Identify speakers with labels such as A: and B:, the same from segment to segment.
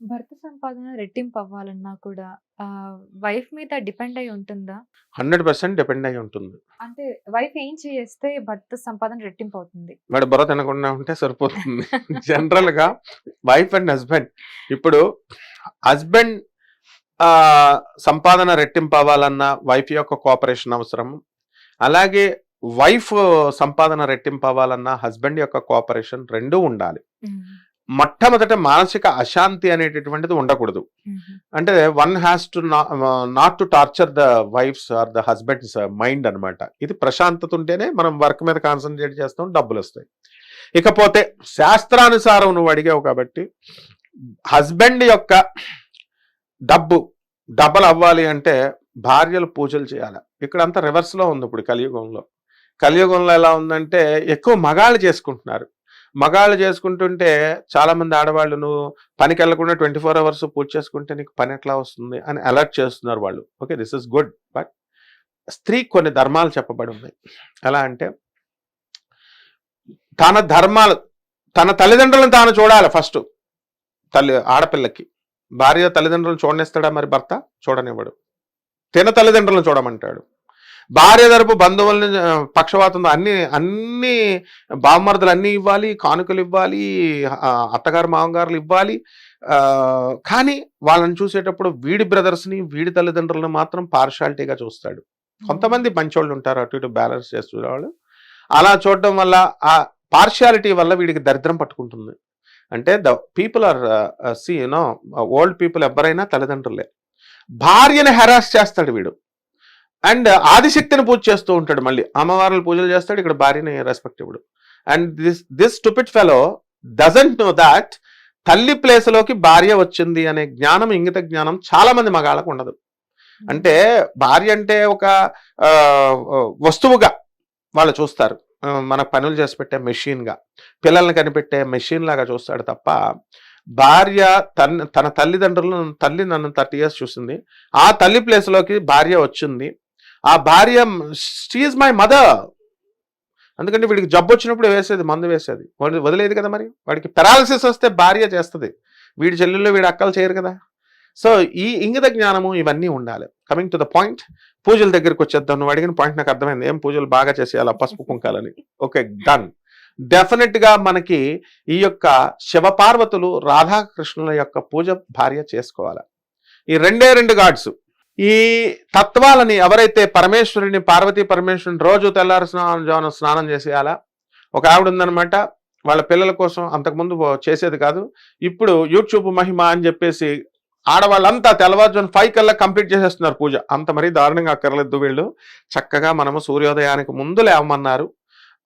A: భర్త సంపాదన రెట్టింపు అవ్వాలన్నా కూడా వైఫ్ మీద డిపెండ్ అయ్యి ఉంటుందా?
B: 100% డిపెండ్ అయ్యి ఉంటుంది.
A: అంటే వైఫ్ ఏం చేస్తే భర్త సంపాదన రెట్టింపు అవుతుంది?
B: వాడు బుర్ర తినకుండా ఉంటే సరిపోతుంది. జనరల్‌గా వైఫ్ అండ్ హస్బెండ్ ఇప్పుడు హస్బెండ్ సంపాదన రెట్టింపు అవ్వాలన్నా వైఫ్ యొక్క కోఆపరేషన్ అవసరం. అలాగే వైఫ్ సంపాదన రెట్టింపు అవ్వాలన్నా హస్బెండ్ యొక్క కోఆపరేషన్ రెండూ ఉండాలి. మొట్టమొదట మానసిక అశాంతి అనేటటువంటిది ఉండకూడదు. అంటే one has to not to torture the wives or the husband's mind అన్నమాట. ఇది ప్రశాంతత ఉంటేనే మనం వర్క్ మీద కాన్సంట్రేట్ చేస్తాం డబ్బులొస్తాయి. ఇకపోతే శాస్త్రానుసారం నువ్వు అడిగావు కాబట్టి హస్బెండ్ యొక్క డబ్బు డబల్ అవ్వాలి అంటే భార్యలు పూజలు చేయాలి. ఇక్కడంతా రివర్స్‌లో ఉంది ఇప్పుడు కలియుగంలో. కలియుగంలో ఎలా ఉందంటే ఎక్కువ మగాళ్ళు చేసుకుంటున్నారు. మగాళ్ళు చేసుకుంటుంటే చాలా మంది ఆడవాళ్ళు నువ్వు పనికి వెళ్ళకుండా ట్వంటీ ఫోర్ అవర్స్ పూజ చేసుకుంటే నీకు పని ఎట్లా వస్తుంది అని అలర్ట్ చేస్తున్నారు వాళ్ళు. Okay. This is good. But స్త్రీ కొన్ని ధర్మాలు చెప్పబడి ఉన్నాయి. ఎలా అంటే తన ధర్మాలు తన తల్లిదండ్రులను తాను చూడాలి ఫస్ట్. తల్లి ఆడపిల్లకి. భార్య తల్లిదండ్రులను చూడనిస్తాడా మరి భర్త? చూడనివ్వడు. తిన తల్లిదండ్రులను చూడమంటాడు. భార్య తరపు బంధువులని పక్షవాతంతో అన్ని అన్ని బావమరుదులు అన్నీ ఇవ్వాలి, కానుకలు ఇవ్వాలి, అత్తగారు మామగారులు ఇవ్వాలి. కానీ వాళ్ళని చూసేటప్పుడు వీడి బ్రదర్స్‌ని, వీడి తల్లిదండ్రులను మాత్రం పార్షియాలిటీగా చూస్తాడు. కొంతమంది మంచోళ్ళు ఉంటారు అటు ఇటు బ్యాలెన్స్ చేసి చూసేవాళ్ళు. అలా చూడడం వల్ల ఆ పార్షియాలిటీ వల్ల వీడికి దరిద్రం పట్టుకుంటుంది. అంటే the people are see you know old people ఎవ్వరైనా తల్లిదండ్రులే. భార్యని హెరాస్ చేస్తాడు వీడు. అండ్ ఆదిశక్తిని పూజ చేస్తూ ఉంటాడు మళ్ళీ. అమ్మవార్ల పూజలు చేస్తాడు. ఇక్కడ భార్యని రెస్పెక్ట్ ఇవ్వడు. And this this stupid fellow doesn't know thought తల్లి ప్లేస్‌లోకి భార్య వచ్చింది అనే జ్ఞానం, ఇంగిత జ్ఞానం చాలా మంది మగాళ్ళకు ఉండదు. అంటే భార్య అంటే ఒక వస్తువుగా వాళ్ళు చూస్తారు. మన పనులు చేసి పెట్టే మెషిన్‌గా. పిల్లల్ని కనిపెట్టే మెషిన్ లాగా చూస్తాడు తప్ప భార్య తన్ తన తల్లిదండ్రులను తల్లి నన్ను 30 ఇయర్స్ చూసింది. ఆ తల్లి ప్లేస్‌లోకి భార్య వచ్చింది. ఆ భార్య షీఈ్ మై మదర్. ఎందుకంటే వీడికి జబ్బు వచ్చినప్పుడు వేసేది మందు వేసేది. వాడు వదిలేదు కదా మరి. వాడికి పెరాలసిస్ వస్తే భార్య చేస్తుంది వీడి చెల్లెళ్ళు, వీడి అక్కలు చేయరు కదా! సో ఈ ఇంగిత జ్ఞానము ఇవన్నీ ఉండాలి. కమింగ్ టు ద పాయింట్ పూజల దగ్గరికి వచ్చేద్దాం. నువ్వు అడిగిన పాయింట్ నాకు అర్థమైంది. ఏం పూజలు బాగా చేసేయాలి పసుపు కుంకాలని. Okay done. డెఫినెట్‌గా మనకి ఈ యొక్క శివపార్వతులు, రాధాకృష్ణుల యొక్క పూజ భార్య చేసుకోవాలి. ఈ రెండే రెండు గాడ్స్. ఈ తత్వాలని ఎవరైతే పరమేశ్వరుని, పార్వతీ పరమేశ్వరుని రోజు తెల్లారి స్నానం స్నానం చేసేయాలా. ఒక ఆవిడ ఉందన్నమాట. వాళ్ళ పిల్లల కోసం అంతకుముందు చేసేది కాదు. ఇప్పుడు యూట్యూబ్ మహిమ అని చెప్పేసి ఆడవాళ్ళంతా తెల్లవారుజాను ఫైవ్ కల్లా కంప్లీట్ చేసేస్తున్నారు పూజ. అంత మరీ దారుణంగా అక్కర్లేదు వీళ్ళు. చక్కగా మనము సూర్యోదయానికి ముందు లేవమన్నారు.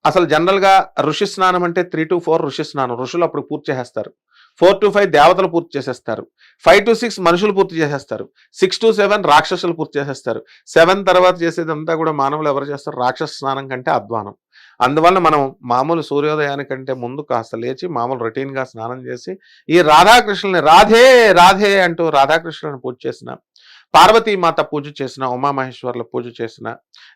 B: అసలు జనరల్‌గా ఋషి స్నానం అంటే 3-4 ఋషి స్నానం. ఋషులు అప్పుడు పూర్తి చేసేస్తారు. 4-5 దేవతలు పూర్తి చేసేస్తారు. 5-6 మనుషులు పూర్తి చేసేస్తారు. 6-7 రాక్షసులు పూర్తి చేసేస్తారు. సెవెన్ తర్వాత చేసేదంతా కూడా మానవులు ఎవరు చేస్తారు? రాక్షస స్నానం కంటే అధ్వానం. అందువల్ల మనం మామూలు సూర్యోదయానికంటే ముందు కాస్త లేచి మామూలు రొటీన్‌గా స్నానం చేసి ఈ రాధాకృష్ణుల్ని రాధే రాధే అంటూ రాధాకృష్ణులను పూజ చేసిన, పార్వతీమాత పూజ చేసిన, ఉమామహేశ్వర్ల పూజ చేసిన,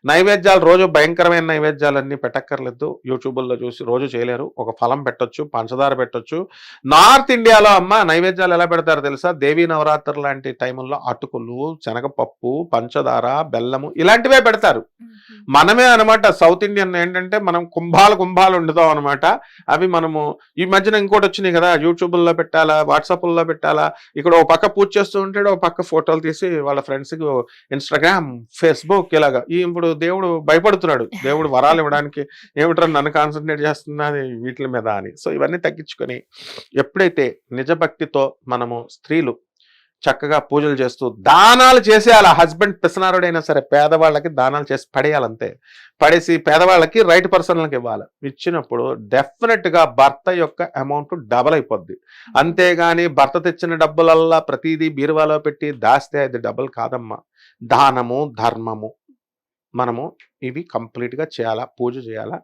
B: నైవేద్యాలు రోజు భయంకరమైన నైవేద్యాలన్నీ పెట్టక్కర్లేదు. యూట్యూబుల్లో చూసి రోజు చేయలేరు. ఒక ఫలం పెట్టొచ్చు, పంచదార పెట్టొచ్చు. నార్త్ ఇండియాలో అమ్మ నైవేద్యాలు ఎలా పెడతారో తెలుసా? దేవీ నవరాత్రులు లాంటి టైముల్లో అటుకులు, శనగపప్పు, పంచదార, బెల్లము ఇలాంటివే పెడతారు. మనమే అనమాట సౌత్ ఇండియన్ ఏంటంటే మనం కుంభాలు కుంభాలు వండుతాం అనమాట. అవి మనము ఈ మధ్యన ఇంకోటి వచ్చినాయి కదా! యూట్యూబుల్లో పెట్టాలా, వాట్సాపుల్లో పెట్టాలా, ఇక్కడ ఓ పక్క పూజ చేస్తూ ఉంటాడు. ఓ పక్క ఫోటోలు తీసి వాళ్ళ ఫ్రెండ్స్‌కి ఇన్‌స్టాగ్రామ్, ఫేస్‌బుక్ ఇలాగా. ఇప్పుడు దేవుడు భయపడుతున్నాడు. దేవుడు వరాలు ఇవ్వడానికి ఏమిట్రా నన్ను కాన్సన్ట్రేట్ చేస్తున్నది వీటి మీద అని. సో ఇవన్నీ తగ్గించుకొని ఎప్పుడైతే నిజ భక్తితో మనము స్త్రీలు చక్కగా పూజలు చేస్తూ దానాలు చేసేయాలి. హస్బెండ్ పిసనారుడైనా సరే పేదవాళ్ళకి దానాలు చేసి పడేయాలంతే. పడేసి పేదవాళ్ళకి రైట్ పర్సన్‌లకి ఇవ్వాలి. ఇచ్చినప్పుడు డెఫినెట్గా భర్త యొక్క అమౌంట్ డబల్ అయిపోద్ది. అంతేగాని భర్త తెచ్చిన డబ్బులల్లా ప్రతిదీ బీరువాలో పెట్టి దాస్తే అది డబుల్ కాదమ్మా. దానము, ధర్మము మనము ఇవి కంప్లీట్‌గా చేయాలా. పూజ చేయాలా.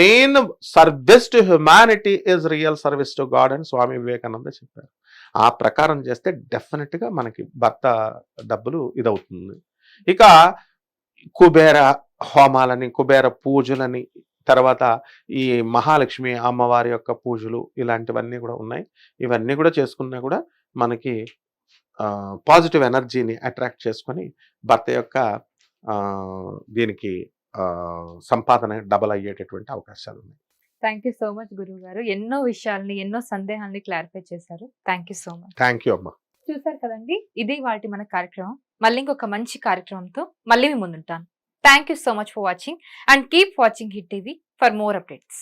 B: Main service to humanity is real service to God అని స్వామి వివేకానంద చెప్పారు. ఆ ప్రకారం చేస్తే డెఫినెట్గా మనకి భర్త డబ్బులు ఇదవుతుంది. ఇక కుబేర హోమాలని, కుబేర పూజలని, తర్వాత ఈ మహాలక్ష్మి అమ్మవారి యొక్క పూజలు ఇలాంటివన్నీ కూడా ఉన్నాయి. ఇవన్నీ కూడా చేసుకున్నా కూడా మనకి పాజిటివ్ ఎనర్జీని అట్రాక్ట్ చేసుకొని భర్త యొక్క దీనికి సంపాదన డబల్ అయ్యేటటువంటి అవకాశాలు ఉన్నాయి
A: థ్యాంక్ యూ సో మచ్ గురువు గారు ఎన్నో విషయాల్ని ఎన్నో సందేహాల్ని క్లారిఫై చేశారు. Thank you so much.
B: Thank you అమ్మా.
A: చూసారు కదండి? ఇది వాటి మన కార్యక్రమం. మళ్ళీ ఇంకొక మంచి కార్యక్రమంతో మళ్ళీ మీ ముందుంటాను. Thank you so much for watching and keep watching Hit TV for more updates.